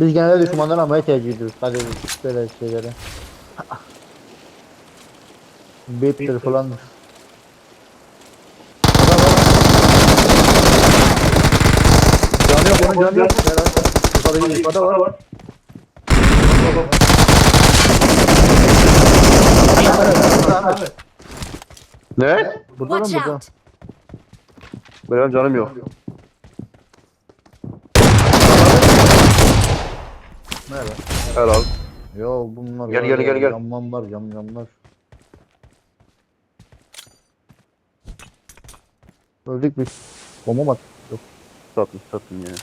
Biz genelde düşmandan almaya tercih ediyoruz. Hadi böyle şeyleri. Beep'tir falan. Canı yok onun canı yok. Yukarıda yukarıda var. Ne? Burada Watch burada. Benim canım yok. Nerede? Helal. Yo bunlar Gel, var gel, ya, gel, gel. Cam camlar. Öldük biz. Bomba mı attık? Yok. Satın satın ya.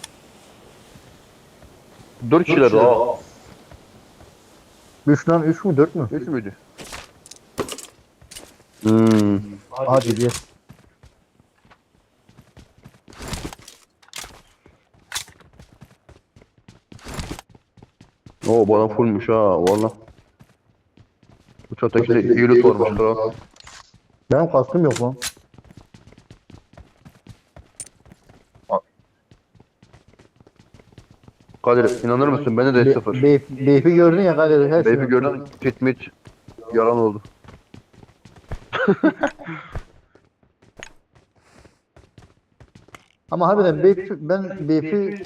Dört kişiler daha. 3 lan 3 mü 4 mü? Üç müydü? Hmm. Hadi bir. Oo bu adam fullmuş ha valla. Bu çatakinde iyi loot varmış ha. Benim kaskım yok lan. Kadir inanır mısın bende de sıfır. Be Beyfi gördün ya Kadir. Her şey Beyfi gördün kit mit yalan oldu. Ama harbiden Beyfi, ben Beyfi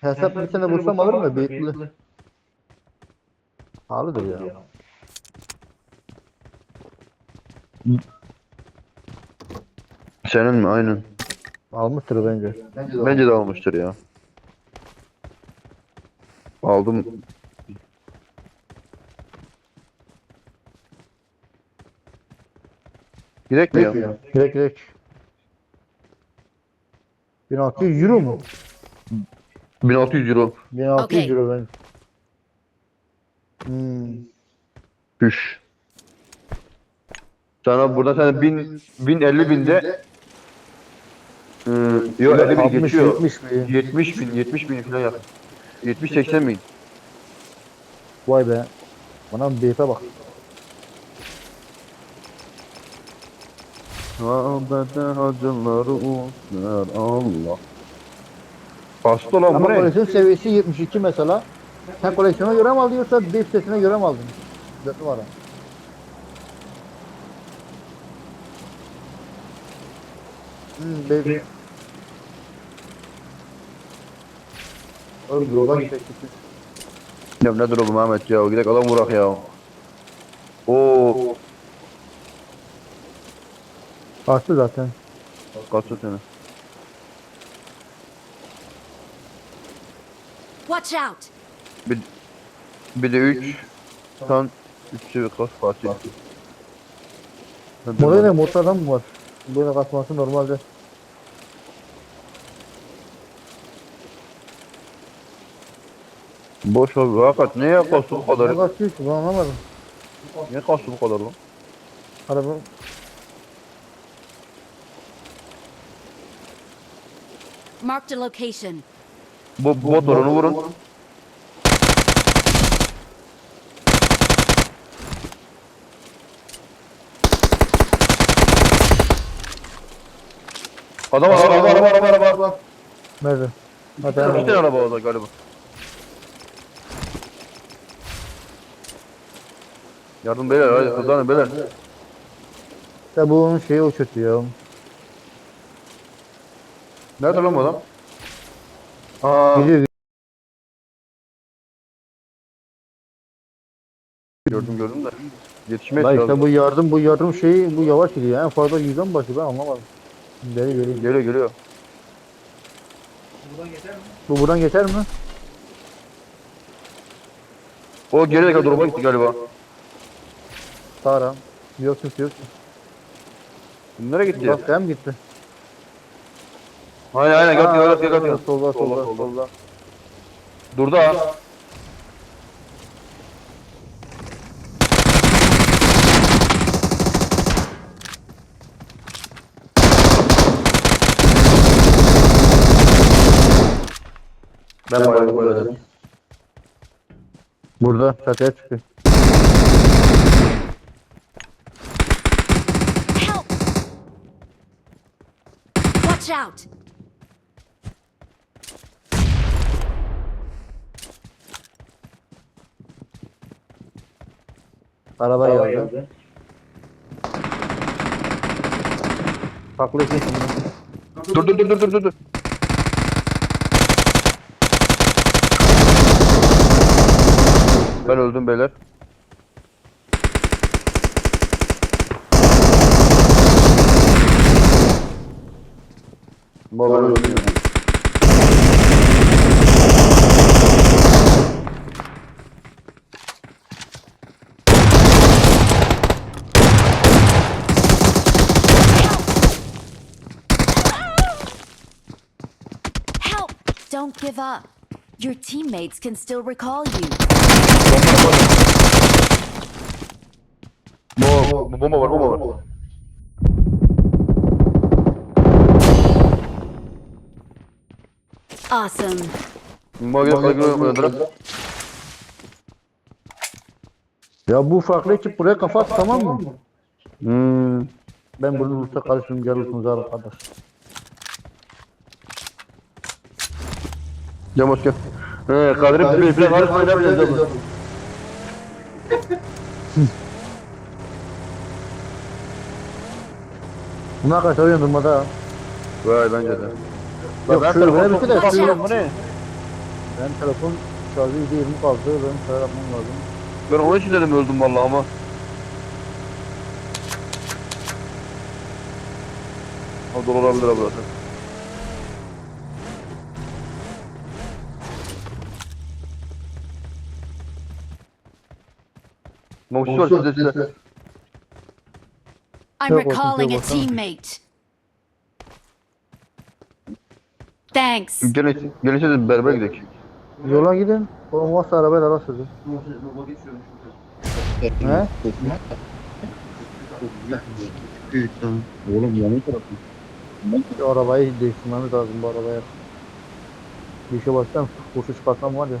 hesap bir sene bulsam alır mı Beyfli? Pahalıdır ya. Senin mi? Aynen. Almıştır bence. Bence de almıştır ya. Aldım. Gidek mi ya? Direkt direkt. 1600 euro mu? 1600 euro. 1600 Okey. euro ben. Hmm. Düş. Sana burada sana 1000 1050 binde Iı, yok 50 bin 60 geçiyor. 70 mi? 70 bin 70 bin falan yakın. 70 80 bin. Vay be. Bana Beyfe bak. Haberde hacıları uzlar Allah. Hasta lan bu Ama ne? koleksiyon seviyesi 72 mesela. Sen koleksiyona göre mi aldın yoksa Beyf setine göre mi aldın? 4 numara. Hmm, Beyf. Oğlum droga gittik. Ya ne durum Mehmet ya? Gidek adam vurak ya. Oo, Kaçtı zaten. kaçtı seni. Watch out! Bir, bir de 3 tan 3 çevik kaç parça. Burada ne motordan mı var? Böyle kaçması normalde. Boş abi hakikat neye kastı bu kadar? Ne kaçıyor ki ben anlamadım. Niye kastı bu kadar lan? Araba Marked a location. Bu motorunu vurun. Adam var, araba, araba, araba, araba, araba. nerede? Hadi İki araba. tane araba orada galiba. Yardım beyler, hadi hızlanın beyler. Ya bu onun şeyi o kötü ya. Nerede lan bu adam? Aa, Gidiyor. gördüm gördüm de. Yetişmeye Lan çalışıyorum. işte bu yardım bu yardım şeyi bu yavaş gidiyor. En fazla yüzden başı ben anlamadım. Geri geri. Geliyor geliyor. Bu buradan geçer mi? O geri dakika duruma gitti galiba. Sağra. Yok kimse yok. Nereye gitti? Bak hem gitti. Aynen aynen gel Aa, gel gel gel. Solda solda Solda, solda. solda. Durdu ha. Ben bayrağı koyarım. Burada çatıya çıkıyor. Help! Watch out! Araba Araba geldi. geldi. Saklı için. Dur dur dur dur dur dur. Ben öldüm beyler. Ben öldüm. Help! Don't give up. Your teammates can still recall you. Bomba, bomba var, bomba var. Awesome. Ya bu farklı ekip buraya kafa at tamam mı? Hmm. Ben bunu usta karışım gelirsiniz arkadaş. Cam hoş geldin. He, Kadir'im bir bir karışmayı ne yapacağız abi? Buna kaç arıyorsun durmada ya. Vay bence de. Yok, ben şöyle telefonu bir şey de-? Ben telefon şarjı %20 kaldı. Benim şarj yapmam lazım. Ben onun için dedim öldüm vallahi ama. O dolu olabilir abi zaten. Mavuşu var sizde sizde. I'm recalling a teammate. Thanks. Gelin, gelin siz berber gidelim. Yola gidin. Oğlum varsa arabayla ara sözü. He? Oğlum yanı tarafı. Şu arabayı değiştirmemiz lazım bu arabaya. Bir işe başlasam kursu çıkarsam var ya.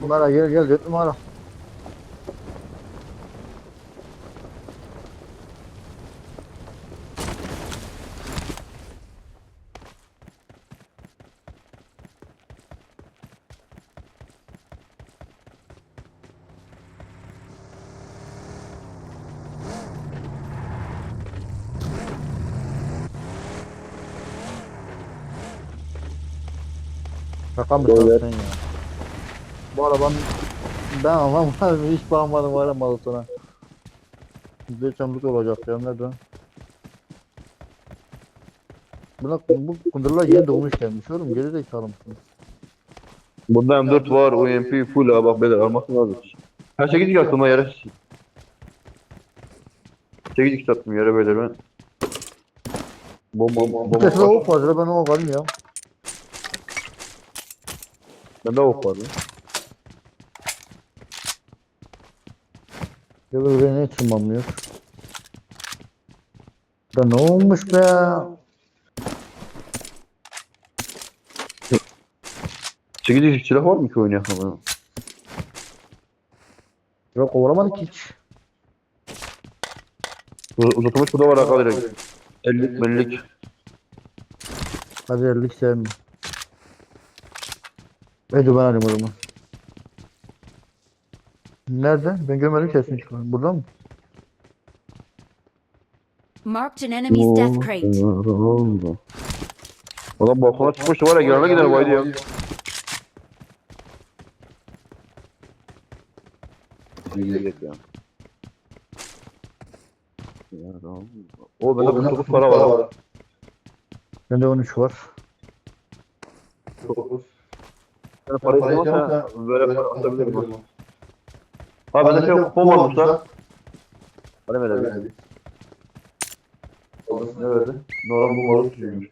Numara gel gel dört numara. Şaka mı Evet. sen ya? Bu arabanın ben anlamadım hiç bakmadım var ya mazotuna. Bir çamlık olacak ya nerede? Buna bu kundurlar yeni doğmuş gelmiş oğlum geri zekalı mısın? Bunda M4 var, UMP full ha bak beyler alması lazım. Ha 8 2 attım ha yere. 8 2 attım yere beyler ben. Bomba bomba bomba. lavuk var ya ben o kalayım ya. Bende ok var. lan. Ya böyle ne tırmanmıyor? Da ne olmuş be? Sekiz iki silah var mı ki oynayan bana? Yok kovalamadık hiç. Uz- Uzatılmış bu da var akal direkt. 50 50'lik. Hadi ellik sevmiyorum. Hadi ben alayım o zaman. Nerede? Ben görmedim kesin çıkan. Burada mı? Marked an enemy's death crate. Adam balkona çıkmıştı var ya yanına gider vaydı ya. O bende 49 para var. Bende 13 var. Ben para istemezsen böyle para atabilirim. Ha bende şey kupon varmış lan. Para ver abi. Ne verdi? Nora bu varı tutuyormuş.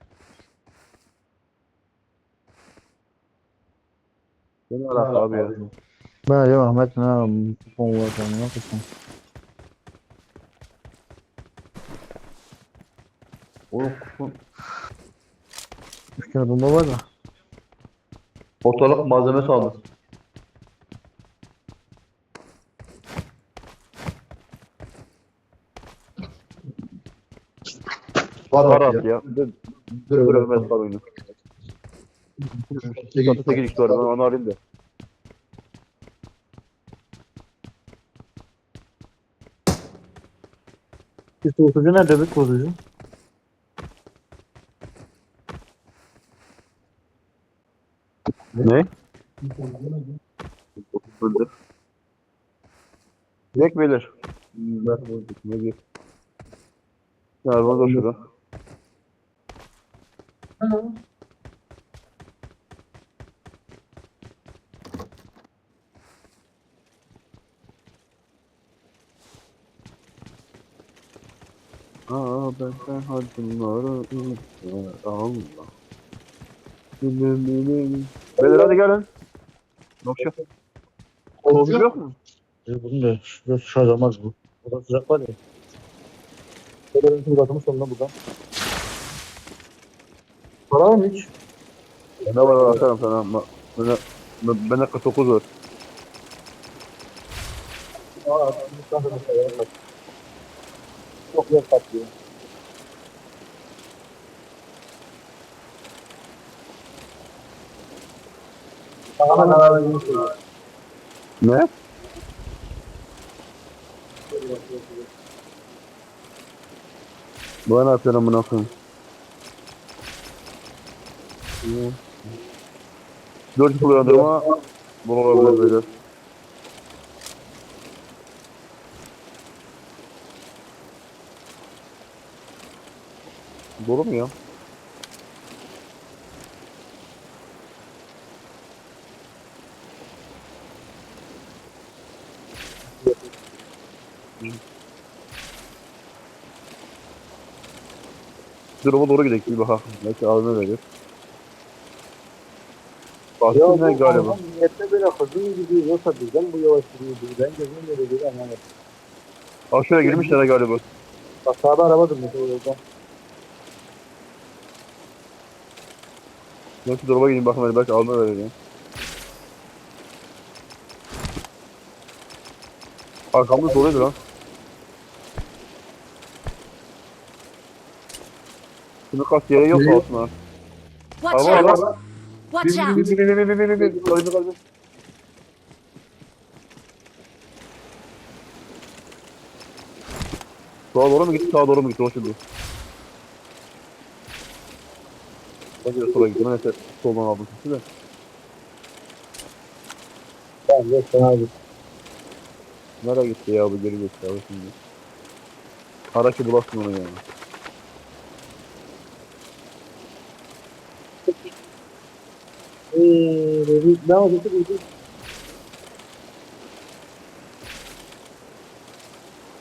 Ne alaka abi ya? Ben ya Ahmet ne kupon var ne kupon. Oğlum kupon. Üç tane bomba var da. Ortalık malzeme saldı. Var at ya. Dur dur ölmez var oyunu. Çatı 8 kişi var ben onu arayayım da. Bir soğutucu nerede bir soğutucu? Ne? Öldür. Direkt verir. Ver bulduk. Ne diyor? Ver burada şurada. Aa ben sen hacımları Allah. Benim benim. Beyler hadi gelin. Nokşa. Soğutucu yok mu? E, bunun da şurada şarj olmaz bu. Burada sıcak var ya. Şöyle benim sonuna buradan. Para var mı hiç? Ne var atarım sana. Bana, bana 49 var. Aa, Çok yer kaplıyor. Ne? Bana atıyorum bunu okuyun. Dört kullandırma bu olabilir böyle. Doğru mu ya? Duruma doğru gidelim bir bakalım. Belki abime verir. Baktım ben galiba. Nette böyle hızlı mı gidiyor yoksa birden bu yavaş gidiyor. Birden gözümün böyle böyle anlamadım. Aa şuraya girmişler ha galiba. Bak sağda araba durmuş o yolda. Ben şu dolaba gideyim bakayım hadi belki alma vereceğim. Arkamda doluydu lan. Şimdi kaç yere yok aslında. Watch Araba out! araba. Watch out! Sağa doğru mu gitti? Sağa doğru mu gitti? Hoş bulduk. Bakıyor sola gitti. Neyse soldan aldım sesi de. Tamam geç sen abi. Nereye gitti ya bu geri geçti abi şimdi. Ara ki bulasın onu yani. Dedi. Ne oldu ki dedi.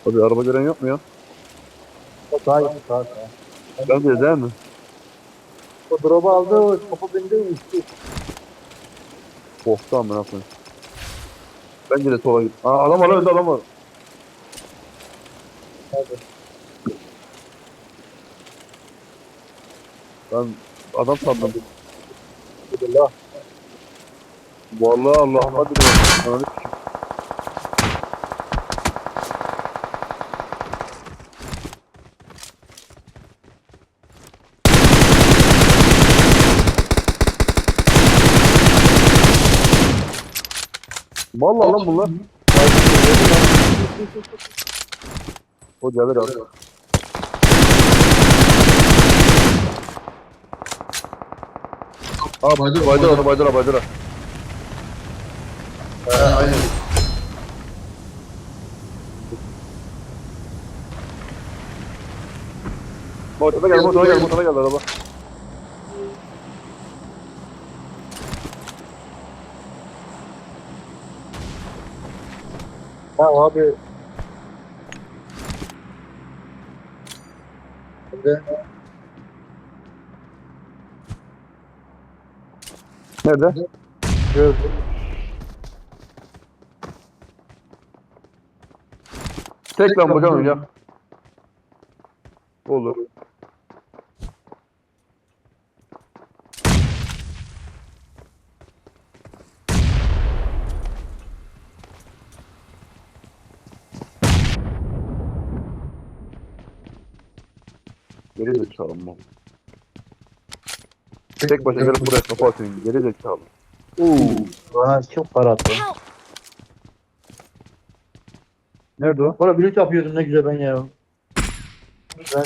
Abi araba gören yok mu ya? Sağ sağ sağ. Ben de değil mi? O drop'u aldı o topu bindi uçtu. Korktu amına koyayım. Bence de sola git. Aa adam var önde adam var. Hadi. Ben adam sandım. Bismillah. Vallahi Allah hadi be. Ananı sikeyim. Vallahi lan bunlar. O gelir abi. Aa baydır baydır onu baydır baydır. Aynen. Motora gel motora gel motora gel araba. Ha abi. Nerede? Nerede? Gördüm. Tek bakalım ya. Olur. Geri de çalma. Tek başına gelip buraya kafa atıyorsun. Geri zekalı. Oo, bana çok para attı. Nerede o? Bana bilet yapıyordum ne güzel ben ya. Ben,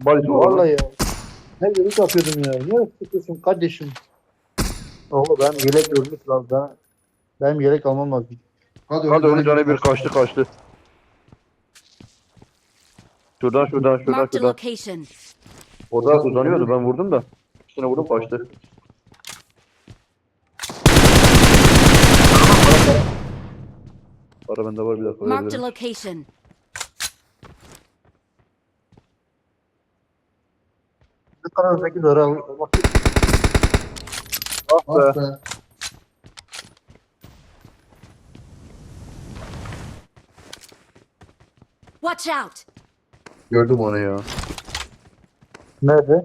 Bari vallahi ya. Ne bilet yapıyordum ya. Niye sıkıyorsun kardeşim? Oğlum ben yelek görmüş lazım. Ben, benim yelek almam lazım. Hadi onun canı bir kaçtı kaçtı. Şuradan şuradan şuradan Marked a şuradan. location. Orada uzanıyordu ben vurdum da. İkisine vurup kaçtı. Para bende var bir dakika. Marked a verebilirim. location. Kadar 8 lira al. Bak, Ah be. Watch out! Gördüm onu ya. Nerede?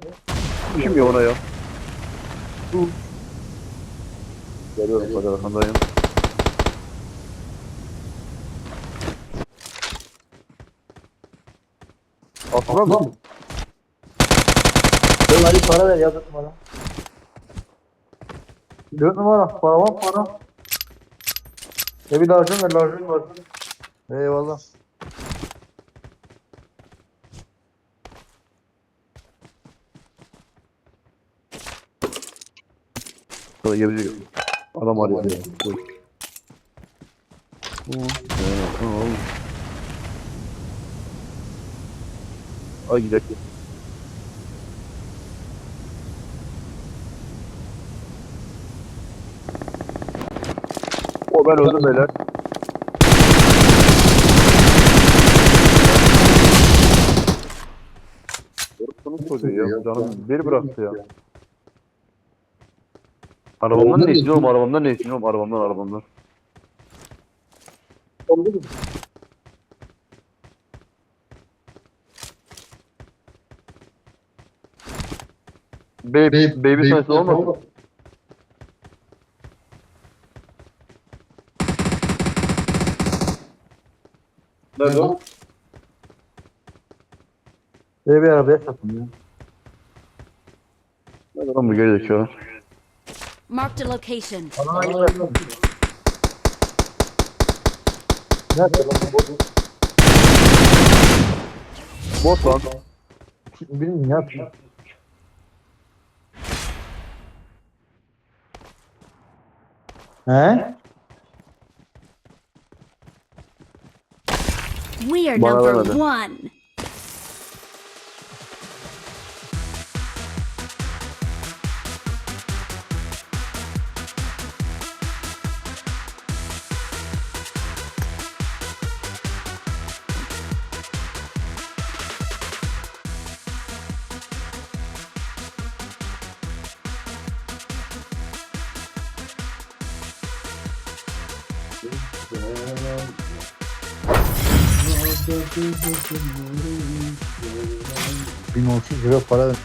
Kim ya ona ya? Geliyorum hadi arkandayım. Atma mı? Ben hadi para ver ya 4 numara. 4 numara para var para. Ne bir lazım ver lazım var. Eyvallah. Sana gelecek. Adam arıyor. ya. Dur. Ee, tamam. Ay gidelim. O ben öldüm beyler. Yoruksunun çocuğu ya. Canım bir bıraktı ya. Arabamdan ne istiyorum? Arabamdan ne istiyorum? Arabamdan arabamdan. Baby, baby, sensi olmasın? Nerede o? Bir arabaya satın ya. Nerede lan bu geri zekalı? Marked a location. Nerede lan bu bot? Bot lan. Bilmiyorum ne We are number one. Bin otuz lira para ver.